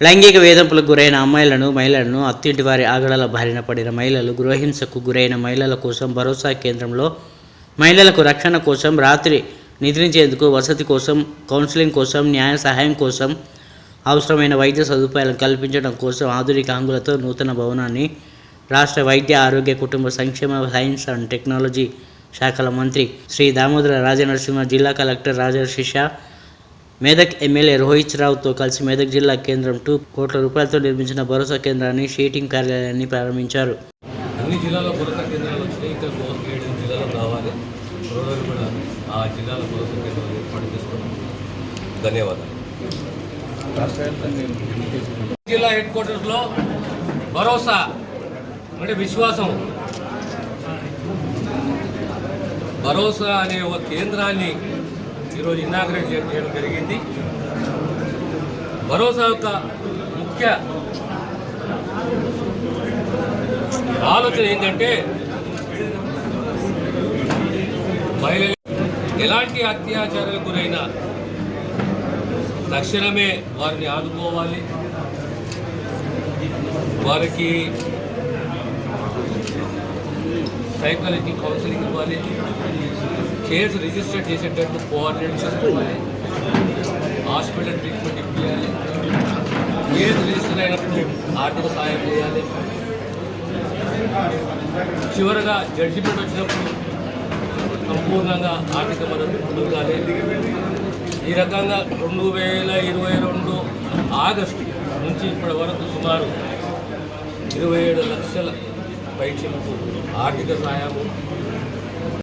లైంగిక వేధింపులకు గురైన అమ్మాయిలను మహిళలను అత్తింటి వారి ఆగడాల బారిన పడిన మహిళలు గృహహింసకు గురైన మహిళల కోసం భరోసా కేంద్రంలో మహిళలకు రక్షణ కోసం రాత్రి నిద్రించేందుకు వసతి కోసం కౌన్సిలింగ్ కోసం న్యాయ సహాయం కోసం అవసరమైన వైద్య సదుపాయాలను కల్పించడం కోసం ఆధునిక హంగులతో నూతన భవనాన్ని రాష్ట్ర వైద్య ఆరోగ్య కుటుంబ సంక్షేమ సైన్స్ అండ్ టెక్నాలజీ శాఖల మంత్రి శ్రీ దామోదర రాజనరసింహ జిల్లా కలెక్టర్ రాజర్షిష మేదక్ ఎమ్మెల్యే రోహిత్ రావుతో కలిసి మేదక్ జిల్లా కేంద్రం టూ కోట్ల రూపాయలతో నిర్మించిన భరోసా కేంద్రాన్ని షీటింగ్ కార్యాలయాన్ని ప్రారంభించారు. అన్ని జిల్లాలో భరోసా కేంద్రాలు వచ్చినాయి ఇంకా ఏడు జిల్లాలో కావాలి రోజులు కూడా ఆ జిల్లాల భరోసా కేంద్రాలు ఏర్పాటు చేసుకున్నాం ధన్యవాదాలు. జిల్లా హెడ్ క్వార్టర్స్లో భరోసా అంటే విశ్వాసం. భరోసా అనే ఒక కేంద్రాన్ని ఈరోజు ఇనాగ్రేట్ చేయడం జరిగింది. భరోసా యొక్క ముఖ్య ఆలోచన ఏంటంటే మహిళలు ఎలాంటి అత్యాచారాలకు గురైనా తక్షణమే వారిని ఆదుకోవాలి. వారికి సైకాలజీ కౌన్సిలింగ్ ఇవ్వాలి. కేసు రిజిస్టర్ చేసేటట్టు కోఆర్డినేట్ చేసుకోవాలి హాస్పిటల్ ట్రీట్మెంట్ ఇప్పించాలి కేసు రిజిస్టర్ అయినప్పుడు ఆర్థిక సహాయం చేయాలి. చివరగా జడ్జిమెంట్ వచ్చినప్పుడు సంపూర్ణంగా ఆర్థిక మద్దతు పొందాలి ఈ రకంగా రెండు వేల ఇరవై రెండు ఆగస్టు నుంచి ఇప్పటి వరకు సుమారు ఇరవై ఏడు లక్షల పైచిలకు ఆర్థిక సహాయము